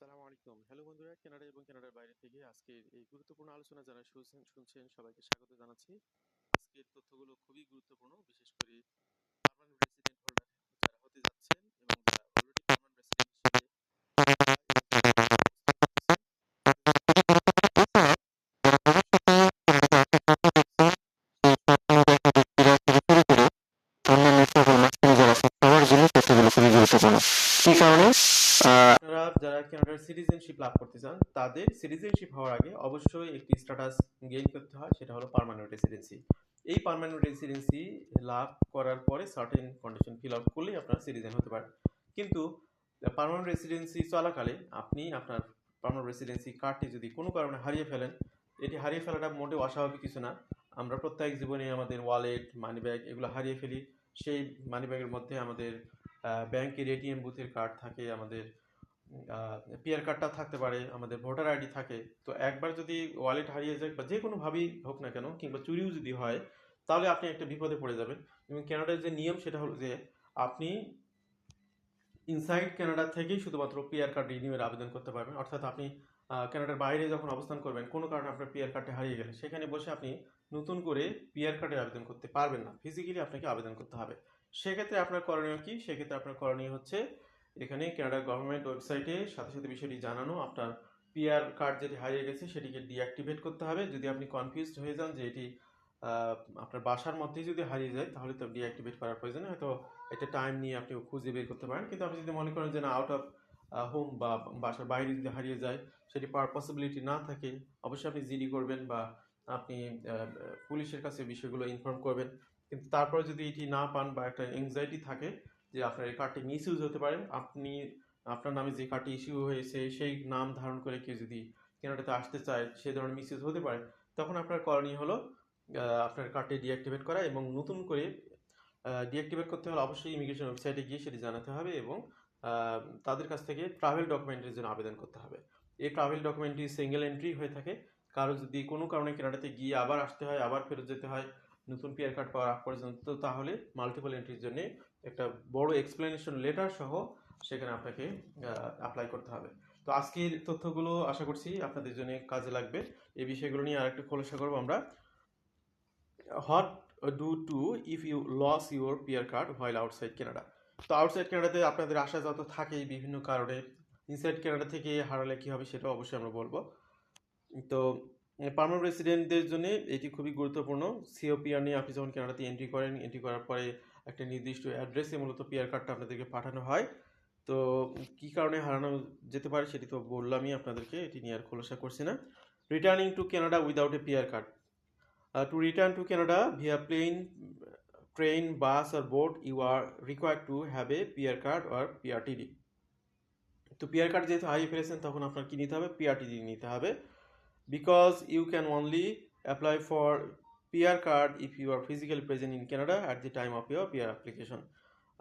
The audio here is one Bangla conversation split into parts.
আসসালামু আলাইকুম। হ্যালো বন্ধুরা, কানাডা এবং কানাডার বাইরে থেকে আজকের এই গুরুত্বপূর্ণ আলোচনা যারা শুনছেন শুনছেন, সবাইকে স্বাগত জানাচ্ছি। আজকের তথ্যগুলো খুবই গুরুত্বপূর্ণ, বিশেষ করে পার্মানেন্ট রেসিডেন্ট হোল্ডার যারা হতে যাচ্ছেন এবং যারা অলরেডি পার্মানেন্ট রেসিডেন্ট হিসেবে মাঝখানে যারা সবার জন্য তথ্যগুলো খুবই কি কারণে আহ, যারা কানাডার সিটিজেনশিপ লাভ করতে চান তাদের সিটিজেনশিপ হওয়ার আগে অবশ্যই একটি স্ট্যাটাস গেইন করতে হয় সেটা হলো পার্মানেন্ট রেসিডেন্সি এই পার্মানেন্ট রেসিডেন্সি লাভ করার পরে সার্টেন কন্ডিশন ফিল আউট করলেই আপনারা সিটিজেন হতে পারেন কিন্তু পার্মানেন্ট রেসিডেন্সি চলাকালে আপনি আপনার পার্মানেন্ট রেসিডেন্সি কার্ডটি যদি কোনো কারণে হারিয়ে ফেলেন এটি হারিয়ে ফেলাটা মোটেও অস্বাভাবিক কিছু না। আমরা প্রত্যেক জীবনে আমাদের ওয়ালেট মানি ব্যাগ এগুলো হারিয়ে ফেলি। সেই মানি ব্যাগের মধ্যে আমাদের ব্যাংকের এটিএম বুথের কার্ড থাকে আমাদের পিআর কার্ডটা থাকতে পারে আমাদের ভোটার আইডি থাকে। তো একবার যদি ওয়ালেট হারিয়ে যায় বা যে কোনোভাবেই হোক না কেন কিংবা চুরিও যদি হয় তাহলে আপনি একটা বিপদে পড়ে যাবেন। এবং কানাডার যে নিয়ম সেটা হলো যে আপনি ইনসাইড কানাডা থেকেই শুধুমাত্র পিআর কার্ড রিনিউয়ের আবেদন করতে পারবেন। অর্থাৎ আপনি আহ, কানাডার বাইরে যখন অবস্থান করবেন কোনো কারণে আপনার পিআর কার্ডটা হারিয়ে গেলে সেখানে বসে আপনি নতুন করে পিআর কার্ডের আবেদন করতে পারবেন না। ফিজিক্যালি আপনাকে আবেদন করতে হবে। সেক্ষেত্রে আপনার করণীয় কি? সেক্ষেত্রে আপনার করণীয় হচ্ছে এখানে কানাডা গভর্নমেন্ট ওয়েবসাইটে সাথে সাথে বিষয়টি জানানো, আপনার পিআর কার্ড যেটি হারিয়ে গেছে সেটিকে ডিঅ্যাক্টিভেট করতে হবে। যদি আপনি কনফিউজড হয়ে যান যে এটি আপনার বাসার মধ্যেই যদি হারিয়ে যায়, তাহলে তো ডিঅ্যাক্টিভেট করার প্রয়োজন হয়তো একটা টাইম নিয়ে আপনি খুঁজে বের করতে পারেন। কিন্তু আপনি যদি মনে করেন যে না আউট অফ হোম বা বাসার বাইরে যদি হারিয়ে যায়, সেটি পাওয়ার পসিবিলিটি না থাকে, অবশ্যই আপনি জিডি করবেন বা আপনি পুলিশের কাছে বিষয়গুলো ইনফর্ম করবেন। কিন্তু তারপরে যদি এটি না পান বা একটা এংজাইটি থাকে যে আপনার এই কার্ডটি মিস ইউজ হতে পারে, আপনি, আপনার নামে যে কার্ডটি ইস্যু হয়েছে, সেই নাম ধারণ করে কেউ যদি কেনাটাতে আসতে চায়, সে ধরনের মিস ইউজ হতে পারে, তখন আপনার করণীয় হলো আপনার কার্ডটি ডিঅ্যাক্টিভেট করা এবং নতুন করে ডিঅ্যাক্টিভেট করতে হলে অবশ্যই ইমিগ্রেশন ওয়েবসাইটে গিয়ে সেটি জানাতে হবে এবং তাদের কাছ থেকে ট্রাভেল ডকুমেন্টের জন্য আবেদন করতে হবে। এই ট্রাভেল ডকুমেন্টটি সিঙ্গেল এন্ট্রি হয়ে থাকে, কারও যদি কোনো কারণে কেনাডাতে গিয়ে আবার আসতে হয়, আবার ফেরত যেতে হয়, নতুন পিয়ার কার্ড পাওয়ার আগ পর্যন্ত, তাহলে মাল্টিপল এন্ট্রির জন্য একটা বড় এক্সপ্লেনেশন লেটার সহ সেখানে আপনাকে অ্যাপ্লাই করতে হবে। তো আজকের তথ্যগুলো আশা করছি আপনাদের জন্য কাজে লাগবে। এই বিষয়গুলো নিয়ে আরেকটু খোলসা করব আমরা। What do to if you lose your PR card while outside Canada তো আউটসাইড কানাডাতে আপনাদের আসা যত থাকেই বিভিন্ন কারণে ইনসাইড কানাডা থেকে হারালে কী হবে সেটা অবশ্যই আমরা বলব। তো পার্মানেন্ট রেসিডেন্টদের জন্য এটি খুবই গুরুত্বপূর্ণ। সিওপিআর নিয়ে আপনি যখন কানাডাতে এন্ট্রি করেন এন্ট্রি করার পরে একটা নির্দিষ্ট অ্যাড্রেসে মূলত পিআর কার্ডটা আপনাদেরকে পাঠানো হয়। তো কী কারণে হারানো যেতে পারে সেটি তো বললামই আপনাদেরকে, এটি নিয়ে আর খোলসা করছি না। Returning to Canada without a PR card to return to Canada via plane train bus or boat you are required to have a PR card or PRTD তো পিআর কার্ড যেহেতু হারিয়ে ফেলেছেন তখন আপনার কী নিতে হবে? পিআরটিডি নিতে হবে। Because you can only apply for PR card if you are physically present in Canada at the time of your PR application.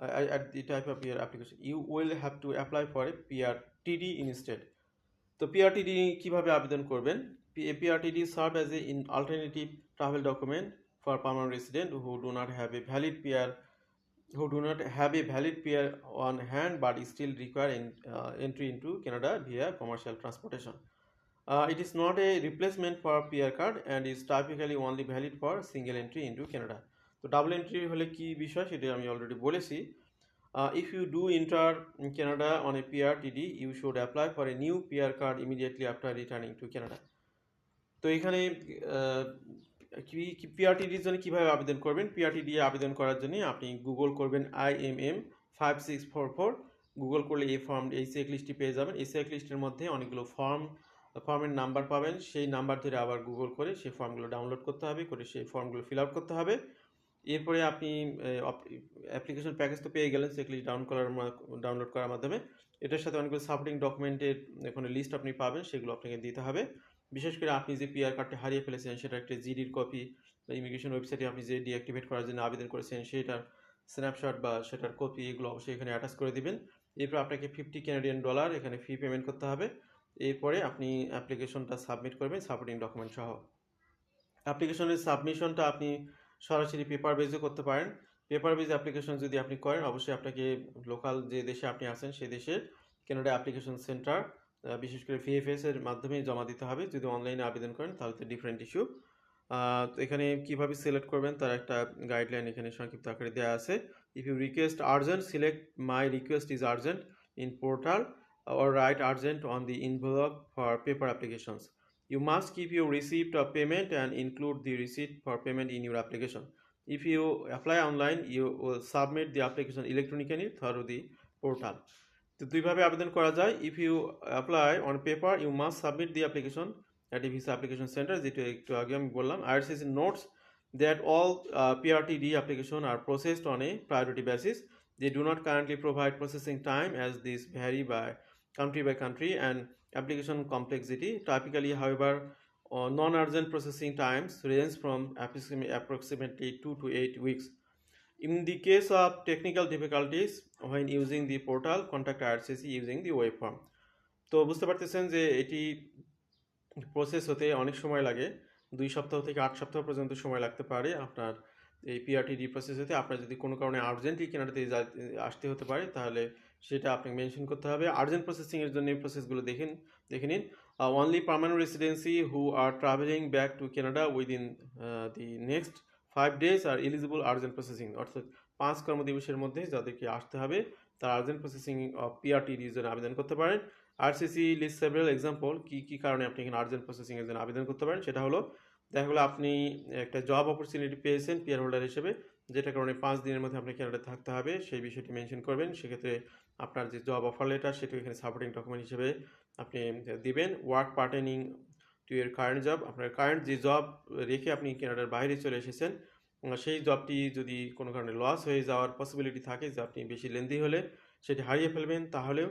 Uh, at the type of PR application, you will have to apply for a PRTD instead. তো PRTD কীভাবে আবেদন করবেন as a in alternative travel document for permanent resident who do not have a valid PR who do not have a valid PR on hand but still require in, uh, entry into Canada via commercial transportation. Uh, it is not a replacement for PR card and is typically only valid for single entry into Canada. তো ডাবল এন্ট্রি হলে কি বিষয় সেটা আমি অলরেডি বলেছি। If you do enter Canada on a PR TD you should apply for a new PR card immediately after returning to Canada তো এখানে পিআরটিডির জন্য কীভাবে আবেদন করবেন? পিআরটিডি আবেদন করার জন্য আপনি গুগল করবেন I M M five six four four Google করলে এই ফর্ম এই চেক লিস্টটি পেয়ে যাবেন। এই চেক লিস্টের মধ্যে অনেকগুলো ফর্ম ফর্মের নাম্বার পাবেন, সেই নাম্বার ধরে আবার গুগল করে সেই ফর্মগুলো ডাউনলোড করতে হবে, করে সেই ফর্মগুলো ফিল আউট করতে হবে। এরপরে আপনি অ্যাপ্লিকেশন প্যাকেজ তো পেয়ে গেলেন, সেগুলি ডাউন করার ডাউনলোড করার মাধ্যমে। এটার সাথে অনেকগুলো সাপোর্টিং ডকুমেন্টের এখানে লিস্ট আপনি পাবেন, সেগুলো আপনাকে দিতে হবে। বিশেষ করে আপনি যে পিআর কার্ডটি হারিয়ে ফেলেছেন, সেটা একটা জিডির কপি বা ইমিগ্রেশন ওয়েবসাইটে আপনি যে ডিঅ্যাক্টিভেট করার জন্য আবেদন করেছেন, সেটার স্ন্যাপশট বা সেটার কপি এগুলো অবশ্যই এখানে অ্যাটাচ করে দিবেন। এরপর আপনাকে ফিফটি ক্যানাডিয়ান ডলার এখানে ফি পেমেন্ট করতে হবে। এরপরে আপনি অ্যাপ্লিকেশনটা সাবমিট করবেন সাপোর্টিং ডকুমেন্ট সহ। অ্যাপ্লিকেশনের সাবমিশনটা আপনি সরাসরি পেপার বেজও করতে পারেন। পেপার বেজ অ্যাপ্লিকেশন যদি আপনি করেন, অবশ্যই আপনাকে লোকাল যে দেশে আপনি আছেন সেই দেশের কেনাডা অ্যাপ্লিকেশন সেন্টার বিশেষ করে ভিএফএস এর মাধ্যমে জমা দিতে হবে। যদি অনলাইনে আবেদন করেন, তাহলে তো ডিফারেন্ট ইস্যু তো এখানে কীভাবে সিলেক্ট করবেন, তার একটা গাইডলাইন এখানে সংক্ষিপ্ত আকারে দেওয়া আছে। If you request urgent select my request is urgent in portal or write urgent on the envelope for paper applications. You must keep your receipt of payment and include the receipt for payment in your application. If you apply online, you will submit the application electronically through the portal. তো দুইভাবে আবেদন করা যায় if you apply on paper you must submit the application at a visa application center যেটা একটু আগে আমি বললাম IRCC notes that all PRTD application are processed on a priority basis they do not currently provide processing time as this vary by country by country and application complexity. Typically, however, uh, non-urgent processing times range from approximately 2 to 8 weeks. In the case of technical difficulties when using the portal, contact IRCC using the web form. তো বুঝতে পারতেছেন যে এটি প্রসেস হতে অনেক সময় লাগে দুই সপ্তাহ থেকে আট সপ্তাহ পর্যন্ত সময় লাগতে পারে আপনার এই পিআরটিডি প্রসেস হতে আপনার যদি কোনো কারণে আর্জেন্টলি কেনাডাতে যা- আসতে হতে পারে তাহলে সেটা আপনাকে মেনশন করতে হবে। আর্জেন্ট প্রসেসিংয়ের জন্য প্রসেসগুলো দেখেন, দেখে নিন। Only permanent residency who are travelling back to Canada within the next five days are eligible urgent processing অর্থাৎ পাঁচ কর্মদিবসের মধ্যে যাদেরকে আসতে হবে, তারা আর্জেন্ট প্রসেসিং অফ পিআরটিডির জন্য আবেদন করতে পারেন। আরসিসি লিস্ট সেভারাল এক্সাম্পল কী কী কারণে আপনি এখানে আর্জেন্ট প্রসেসিংয়ের জন্য আবেদন করতে পারেন? সেটা হলো, দেখা গেলো আপনি একটা জব অপরচুনিটি পেয়েছেন পিয়ার হোল্ডার হিসেবে যেটা কারণে পাঁচ দিনের মধ্যে আপনি কানাডাতে থাকতে হবে, সেই বিষয়টি মেনশন করবেন। সেক্ষেত্রে আপনার যে জব অফার লেটার সেটা এখানে সাপোর্টিং ডকুমেন্ট হিসেবে আপনি দিবেন। ওয়ার্ক পার্টেনিং টু এর কারেন্ট জব আপনার কারেন্ট যে জব রেখে আপনি কানাডার বাইরে চলে এসেছেন সেই জবটি যদি কোনো কারণে লস হয়ে যাওয়ার পসিবিলিটি থাকে যে আপনি বেশি লেন্দি হলে সেটি হারিয়ে ফেলবেন, তাহলেও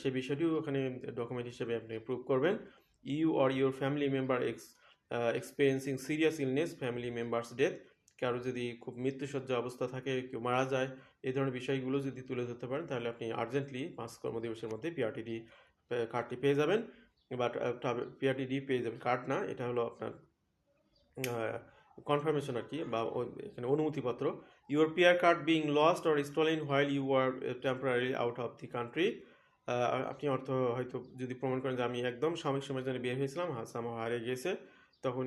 সেই বিষয়টিও ওখানে ডকুমেন্ট হিসেবে আপনি প্রুভ করবেন। You or your family member ex experiencing serious illness family members death কারও যদি খুব মৃত্যুসজ্জা অবস্থা থাকে, কেউ মারা যায়, এই ধরনের বিষয়গুলো যদি তুলে ধরতে পারেন, তাহলে আপনি আর্জেন্টলি পাঁচ কর্মদিবসের মধ্যে পিআরটিডি কার্ডটি পেয়ে যাবেন। বাট পিআরটিডি পেয়ে যাবেন। কার্ড না, এটা হলো আপনার কনফার্মেশন আর কি বা এখানে অনুমতিপত্র। Your PR card being lost or stolen while you are temporary out of the country আপনি অর্থ হয়তো যদি প্রমাণ করেন যে আমি একদম সাময়িক সময়ের জন্য বের হয়েছিলাম হাসাম হারিয়ে গিয়েছে তখন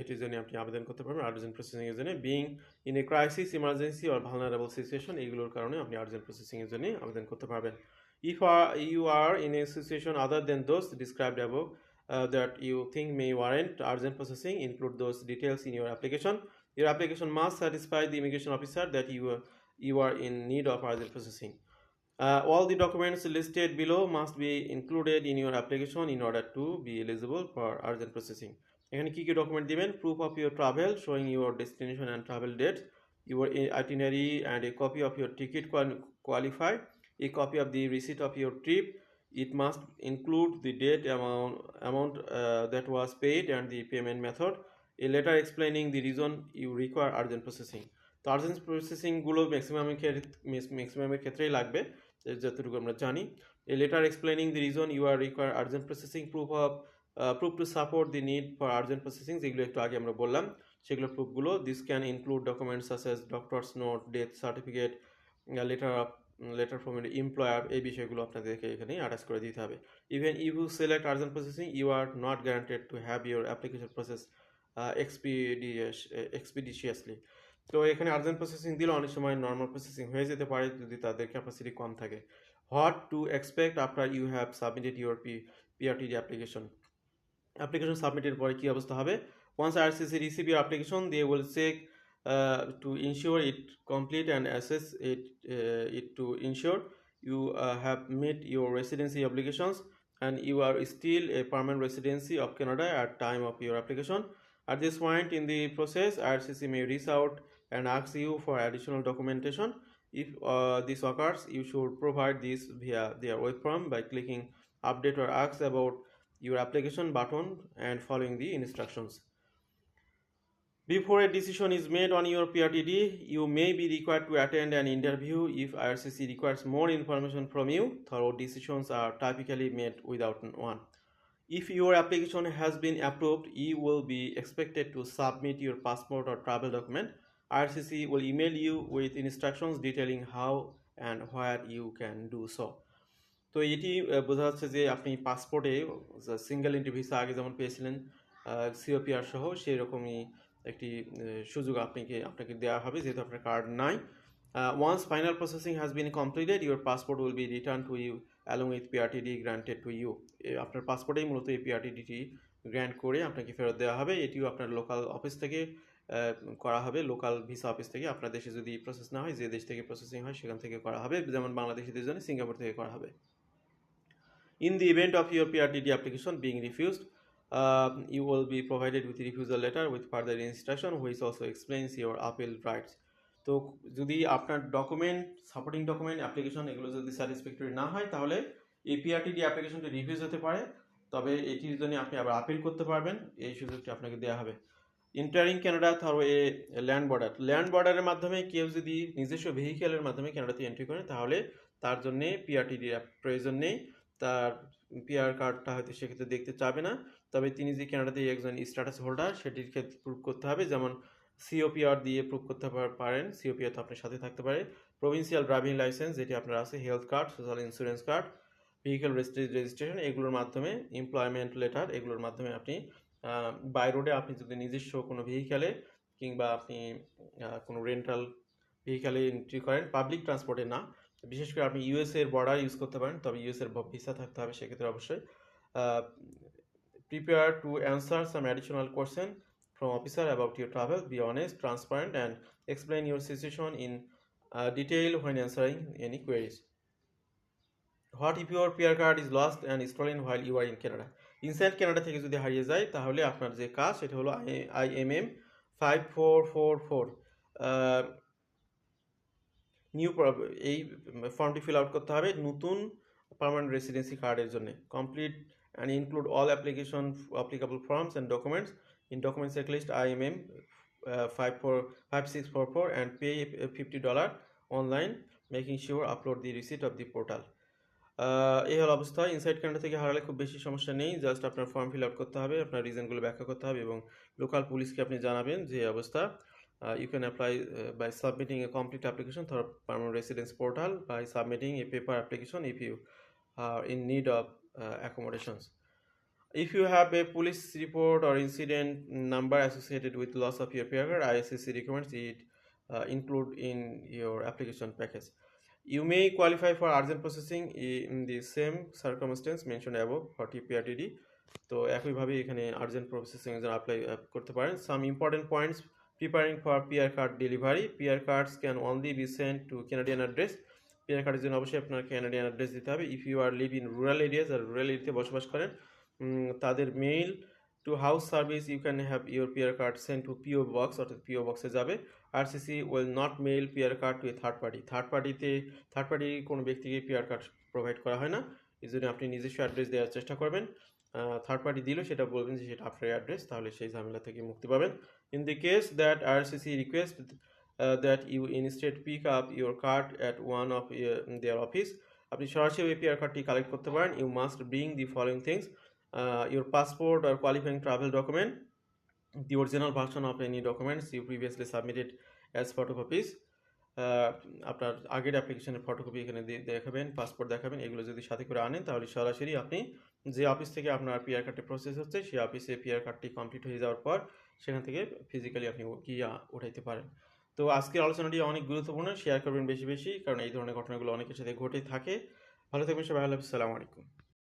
এটির জন্য আপনি আবেদন করতে পারবেন আর্জেন্ট প্রসেসিংয়ের জন্য being in a crisis emergency or vulnerable situation এইগুলোর কারণে আপনি আর্জেন্ট প্রসেসিংয়ের জন্য আবেদন করতে পারবেন if you are in a situation other then those described above uh, that you think may warrant urgent processing include those details in your application your application must satisfy the immigration officer that you you are in need of urgent processing Uh, all the documents listed below must be included in your application in order to be eligible for urgent processing এখানে কি কি ডকুমেন্ট দিবেন? Proof of your travel showing your destination and travel date your itinerary and a copy of your ticket qualify a copy of the receipt of your trip must include the date amount amount uh, that was paid and the payment method. A letter explaining the reason you require urgent processing. তো আর্জেন্ট প্রসেসিংগুলো ম্যাক্সিমামের ক্ষেত্রে ম্যাক্সিমামের ক্ষেত্রেই লাগবে যতটুকু আমরা জানি। A letter explaining the reason you are require urgent processing proof of proof to support the need for urgent processing যেগুলো একটু আগে আমরা বললাম, সেগুলো প্রুফগুলো this can include documents such as doctors note death certificate letter of letter from employer এই বিষয়গুলো আপনাদেরকে এখানে অ্যাটাচ করে দিতে হবে। Even you select urgent processing you R not guaranteed to have your application process expeditious expeditiously তো এখানে আর্জেন্ট প্রসেসিং দিলে অনেক সময় নর্মাল প্রসেসিং হয়ে যেতে পারে, যদি তাদের ক্যাপাসিটি কম থাকে। What to expect after you have submitted your P PRTD application application সাবমিটের পরে কী অবস্থা হবে once RCC receive your application they will check to ensure it complete and assess it it to ensure you uh, have met your residency obligations and you are still a permanent residency of Canada at time of your application. At this point in the process, IRCC may reach out and ask you for additional documentation. If uh, this occurs, you should provide this via their web form by clicking update or ask about your application button and following the instructions. Before a decision is made on your PRTD, you may be required to attend an interview if IRCC requires more information from you. Thorough decisions are typically made without one. If your application has been approved, you will be expected to submit your passport or travel document. IRCC will email you with instructions detailing how and where you can do so. তো এটি বোঝা যাচ্ছে যে আপনি পাসপোর্টে সিঙ্গেল এন্ট্রি ভিসা আগে যেমন পেয়েছিলেন সিওপিআর সহ সেই রকমই একটি সুযোগ আপনাকে আপনাকে দেওয়া হবে যেহেতু আপনার কার্ড নাই। Once final processing has been completed your passport will be return to you along with PRTD granted to you আপনার পাসপোর্টেই মূলত এই পিআরটিডিটি গ্র্যান্ট করে আপনাকে ফেরত দেওয়া হবে। এটিও আপনার লোকাল অফিস থেকে করা হবে। লোকাল ভিসা অফিস থেকে আপনার দেশে যদি প্রসেস না হয়, যে দেশ থেকে প্রসেসিং হয়, সেখান থেকে করা হবে। যেমন বাংলাদেশিদের জন্য, সিঙ্গাপুর থেকে করা হবে। In the event of your PRDD application being refused, uh, you will be provided with refusal letter with further instruction which also explains your appeal rights. তো যদি আপনার ডকুমেন্ট সাপোর্টিং ডকুমেন্ট অ্যাপ্লিকেশন এগুলো যদি স্যাটিসফ্যাক্টরি না হয় তাহলে এই পিআরটিডি অ্যাপ্লিকেশনটি রিফিউজ হতে পারে। তবে এটির জন্য আপনি আবার আপিল করতে পারবেন। এই সুযোগটি আপনাকে দেওয়া হবে। Entering Canada through a land border land বর্ডারের মাধ্যমে কেউ যদি নিজস্ব ভেহিকেলের মাধ্যমে ক্যানাডাতে এন্ট্রি করে তাহলে তার জন্যে পিআরটিডি প্রয়োজন নেই। তার পিআর কার্ডটা হয়তো সেক্ষেত্রে দেখতে চাবে না। তবে তিনি যে কানাডাতে একজন স্ট্যাটাস হোল্ডার সেটির ক্ষেত্রে প্রুভ করতে হবে। যেমন সিওপিআর দিয়ে প্রুভ করতে পার- পারেন। সিওপিআর তো আপনার সাথে থাকতে পারে। প্রভিন্সিয়াল ড্রাইভিং লাইসেন্স যেটি আপনার আছে health card social insurance card vehicle registration এগুলোর মাধ্যমে এমপ্লয়মেন্ট লেটার এগুলোর মাধ্যমে আপনি বাই রোডে আপনি যদি নিজস্ব কোনো ভেহিকেলে কিংবা আপনি কোনো রেন্টাল ভেহিকেলে এন্ট্রি করেন পাবলিক ট্রান্সপোর্টে না বিশেষ করে আপনি ইউএস এর বর্ডার ইউজ করতে পারেন, তবে ইউএস এর ভিসা থাকতে হবে, সেক্ষেত্রে অবশ্যই prepare to answer some additional question from officer about your travel be honest transparent and explain your situation in detail when answering any queries what if your PR card is lost and stolen while you are in Canada inside Canada থেকে যদি হারিয়ে যায়, তাহলে আপনার যে কাজ, সেটা হলো I M M five four four four new এই ফর্মটি ফিল আউট করতে হবে নতুন পার্মানেন্ট রেসিডেন্সি কার্ডের জন্য। Complete and include all application applicable forms and documents in documents checklist I M M five four five six four four and pay fifty dollar online making sure upload the receipt of the portal এই হল অবস্থা। ইনসাইড কানাডা থেকে হারালে খুব বেশি সমস্যা নেই। জাস্ট আপনার ফর্ম ফিল আউট করতে হবে, আপনার রিজনগুলো ব্যাখ্যা করতে হবে এবং লোকাল পুলিশকে আপনি জানাবেন যে অবস্থা। Uh, you can apply uh, by submitting a complete application through permanent residence portal by submitting a paper application if you are in need of uh, accommodations. If you have a police report or incident number associated with loss of your PR card, ISCC recommends it uh, include in your application package. You may qualify for urgent processing in the same circumstance mentioned above for TPRTD. তো একইভাবে এখানে আর্জেন্ট প্রসেসিং এর জন্য অ্যাপ্লাই করতে পারেন preparing for PR card delivery PR cards can only be send to Canadian address PR কার্ডের জন্য অবশ্যই আপনার ক্যানাডিয়ান অ্যাড্রেস দিতে হবে. If you are live in rural areas R rural এরিয়াতে বসবাস করেন তাদের mail to house service you can have your PR card send to PO box অর্থাৎ পিও বক্সে যাবে। RCC will not mail PR card to a third party third পার্টিতে থার্ড পার্টি কোনো ব্যক্তিকে পিআর কার্ড প্রোভাইড করা হয় না। এই জন্য আপনি নিজস্ব অ্যাড্রেস দেওয়ার চেষ্টা করবেন। থার্ড পার্টি দিলেও সেটা বলবেন যে সেটা আপনার অ্যাড্রেস তাহলে সেই ঝামেলা থেকে মুক্তি পাবেন। In the case that RCC request that you instead pick up your card at one of their office আপনি সরাসরি ওই পিআর কার্ডটি কালেক্ট করতে পারেন। You must bring the following things your passport or qualifying travel document the original version of any documents you previously submitted as photocopies ah, আপনার আগের অ্যাপ্লিকেশনের ফটোকপি এখানে দেখাবেন পাসপোর্ট দেখাবেন এগুলো যদি সাথে করে আনেন তাহলে সরাসরি আপনি যে অফিস থেকে আপনার পিআর কার্ডটি প্রসেস হচ্ছে সেই অফিসে পিআর কার্ডটি কমপ্লিট হয়ে যাওয়ার পর সেখান থেকে ফিজিক্যালি আপনি গিয়া উঠাইতে পারেন। তো আজকের আলোচনাটি অনেক গুরুত্বপূর্ণ শেয়ার করবেন বেশি বেশি, কারণ এই ধরনের ঘটনাগুলো অনেকের সাথে ঘটে থাকে। ভালো থাকবেন সবাই, আল্লাহ আসসালামু আলাইকুম।